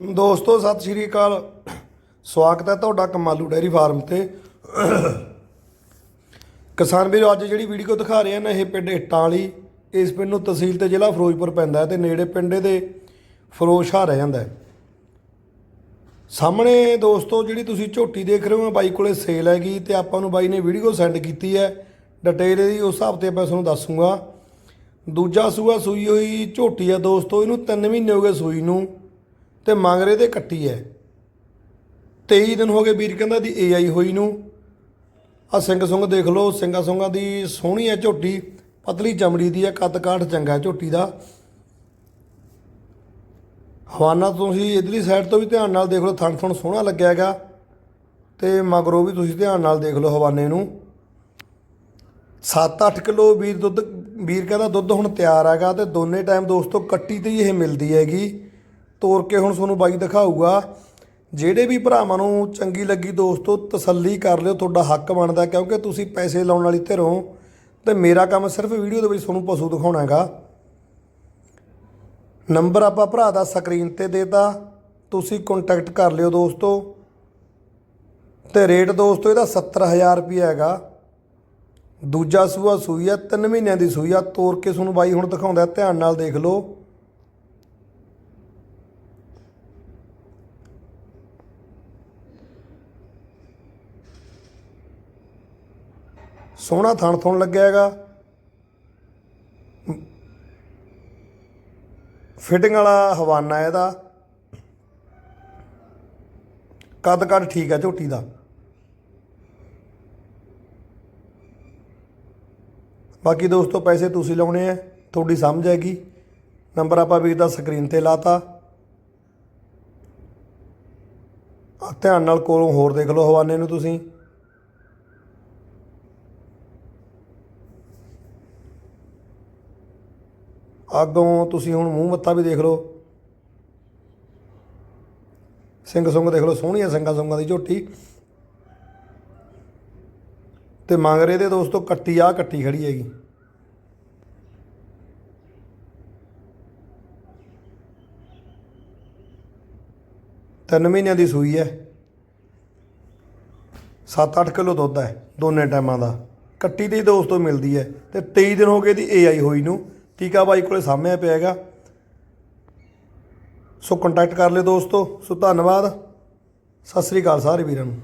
ਦੋਸਤੋ, ਸਤਿ ਸ਼੍ਰੀ ਅਕਾਲ। ਸਵਾਗਤ ਹੈ ਤੁਹਾਡਾ ਕਮਾਲੂ ਡੈਰੀ ਫਾਰਮ ਤੇ। ਕਿਸਾਨ ਵੀਰੋ, ਅੱਜ ਜਿਹੜੀ ਵੀਡੀਓ ਦਿਖਾ ਰਹੇ ਹਨ ਇਹ ਪਿੰਡ ਇੱਟਾਂ ਵਾਲੀ ਇਸ ਪਿੰਡ ਨੂੰ ਤਹਿਸੀਲ ਤੇ ਜ਼ਿਲ੍ਹਾ ਫਿਰੋਜ਼ਪੁਰ ਪੈਂਦਾ ਹੈ ਤੇ ਨੇੜੇ ਪਿੰਡ ਦੇ ਫਿਰੋਜ਼ਸ਼ਾਹ ਰਹਿ ਜਾਂਦਾ ਹੈ। ਸਾਹਮਣੇ ਦੋਸਤੋ, ਜਿਹੜੀ ਤੁਸੀਂ ਝੋਟੀ ਦੇਖ ਰਹੇ ਹੋ ਬਾਈ ਕੋਲੇ ਸੇਲ ਹੈਗੀ ਤੇ ਆਪਾਂ ਨੂੰ ਬਾਈ ਨੇ ਵੀਡੀਓ ਸੈਂਡ ਕੀਤੀ ਹੈ। ਡਿਟੇਲ ਇਹਦੀ ਉਸ ਹਿਸਾਬ ਤੇ ਮੈਂ ਤੁਹਾਨੂੰ ਦੱਸੂਗਾ। ਦੂਜਾ ਸੂਆ ਸੂਈ ਹੋਈ ਝੋਟੀ ਆ ਦੋਸਤੋ, ਇਹਨੂੰ 3 ਮਹੀਨੇ ਹੋ ਗਏ ਸੂਈ ਨੂੰ। ਤੇ ਮੰਗਰੇ ਦੇ ਕੱਟੀ ਹੈ 23 ਦਿਨ ਹੋ ਗਏ ਵੀਰ ਕਹਿੰਦਾ ਦੀ ਏਆਈ ਹੋਈ ਨੂੰ। ਆ ਸਿੰਘ ਸੁੰਗ ਦੇਖ ਲਓ, ਸਿੰਘਾ ਸੁੰਗਾਂ ਦੀ ਸੋਹਣੀ ਹੈ ਝੋਟੀ, ਪਤਲੀ ਚਮੜੀ ਦੀ ਹੈ ਕੱਦ ਕਾਠ ਚੰਗਾ ਝੋਟੀ ਦਾ। ਹਵਾਨਾ ਤੁਸੀਂ ਇਧਰਲੀ ਸਾਈਡ ਤੋਂ ਵੀ ਧਿਆਨ ਨਾਲ ਦੇਖ ਲਓ ਥਣ ਥਣ ਸੋਹਣਾ ਲੱਗਿਆ ਹੈਗਾ। ਤੇ ਮਗਰੋਂ ਵੀ ਤੁਸੀਂ ਧਿਆਨ ਨਾਲ ਦੇਖ ਲਓ ਹਵਾਨੇ ਨੂੰ। 7-8 ਕਿਲੋ ਵੀਰ ਦੁੱਧ, ਵੀਰ ਕਹਿੰਦਾ ਦੁੱਧ ਹੁਣ ਤਿਆਰ ਹੈਗਾ ਤੇ ਦੋਨੇ ਟਾਈਮ ਦੋਸਤੋ ਕੱਟੀ ਤੇ ਹੀ ਇਹ ਮਿਲਦੀ ਹੈਗੀ। ਤੋਰ ਕੇ ਹੁਣ ਤੁਹਾਨੂੰ ਬਾਈ ਦਿਖਾਊਗਾ। ਜਿਹੜੇ ਵੀ ਭਰਾਵਾਂ ਨੂੰ ਚੰਗੀ ਲੱਗੀ ਦੋਸਤੋ, ਤਸੱਲੀ ਕਰ ਲਿਓ, ਤੁਹਾਡਾ ਹੱਕ ਬਣਦਾ ਕਿਉਂਕਿ ਤੁਸੀਂ ਪੈਸੇ ਲਾਉਣ ਵਾਲੀ ਧਿਰੋਂ ਤੇ ਮੇਰਾ ਕੰਮ ਸਿਰਫ ਵੀਡੀਓ ਦੇ ਵਿੱਚ ਤੁਹਾਨੂੰ ਪਸ਼ੂ ਦਿਖਾਉਣਾ ਹੈਗਾ ਨੰਬਰ ਆਪਾਂ ਭਰਾ ਦਾ ਸਕਰੀਨ ਤੇ ਦੇਤਾ। ਤੁਸੀਂ ਕੰਟੈਕਟ ਕਰ ਲਿਓ ਦੋਸਤੋ। ਤੇ ਰੇਟ ਦੋਸਤੋ, ਇਹਦਾ 70000 ਰੁਪਏ ਹੈਗਾ। ਦੂਜਾ ਸੂਆ ਸੂਈ ਆ 3 ਮਹੀਨਿਆਂ ਦੀ ਸੂਈ ਆ। ਤੋਰ ਕੇ ਤੁਹਾਨੂੰ ਬਾਈ ਹੁਣ ਦਿਖਾਉਂਦਾ, ਧਿਆਨ ਨਾਲ ਦੇਖ ਲਓ। ਸੋਹਣਾ ਥਣ ਥਣ ਲੱਗਿਆ ਹੈਗਾ। ਫਿਟਿੰਗ ਵਾਲਾ ਹਵਾਨਾ ਇਹਦਾ। ਕੱਦ ਕੱਦ ਠੀਕ ਹੈ ਝੋਟੀ ਦਾ। ਬਾਕੀ ਦੋਸਤੋ, ਪੈਸੇ ਤੁਸੀਂ ਲਾਉਣੇ ਆ, ਤੁਹਾਡੀ ਸਮਝ ਹੈਗੀ। ਨੰਬਰ ਆਪਾਂ ਵੀਰ ਦਾ ਸਕਰੀਨ ਤੇ ਲਾਤਾ। ਆ ਧਿਆਨ ਨਾਲ ਕੋਲੋਂ ਹੋਰ ਦੇਖ ਲਓ ਹਵਾਨੇ ਨੂੰ ਤੁਸੀਂ। ਅੱਗੋਂ ਤੁਸੀਂ ਹੁਣ ਮੂੰਹ ਮੱਤਾ ਵੀ ਦੇਖ ਲਓ। ਸਿੰਘ ਸੁੰਗ ਦੇਖ ਲਓ, ਸੋਹਣੀਆਂ ਸਿੰਘਾਂ ਸੁੰਗਾਂ ਦੀ ਝੋਟੀ। ਤੇ ਮੰਗਰੇ ਦੇ ਦੋਸਤੋ ਕੱਟੀ ਆ ਕੱਟੀ ਖੜੀ ਹੈਗੀ। ਤਿੰਨ ਮਹੀਨਿਆਂ ਦੀ ਸੂਈ ਹੈ। 7-8 ਕਿਲੋ ਦੁੱਧ ਹੈ, ਦੋਨੇ ਟਾਈਮਾਂ ਦਾ। ਕੱਟੀ ਤੇ ਹੀ ਦੋਸਤੋ ਮਿਲਦੀ ਹੈ ਤੇ 23 ਦਿਨ ਹੋ ਗਏ ਦੀ ਏਆਈ ਹੋਈ ਨੂੰ। ਟੀਕਾ ਬਾਈ ਕੋਲੇ ਸਾਹਮਣੇ ਪਿਆ ਹੈਗਾ। ਸੋ ਕੰਟੈਕਟ ਕਰ ਲਿਓ ਦੋਸਤੋ। ਸੋ ਧੰਨਵਾਦ। ਸਤਿ ਸ੍ਰੀ ਅਕਾਲ ਸਾਰੇ ਵੀਰਾਂ ਨੂੰ।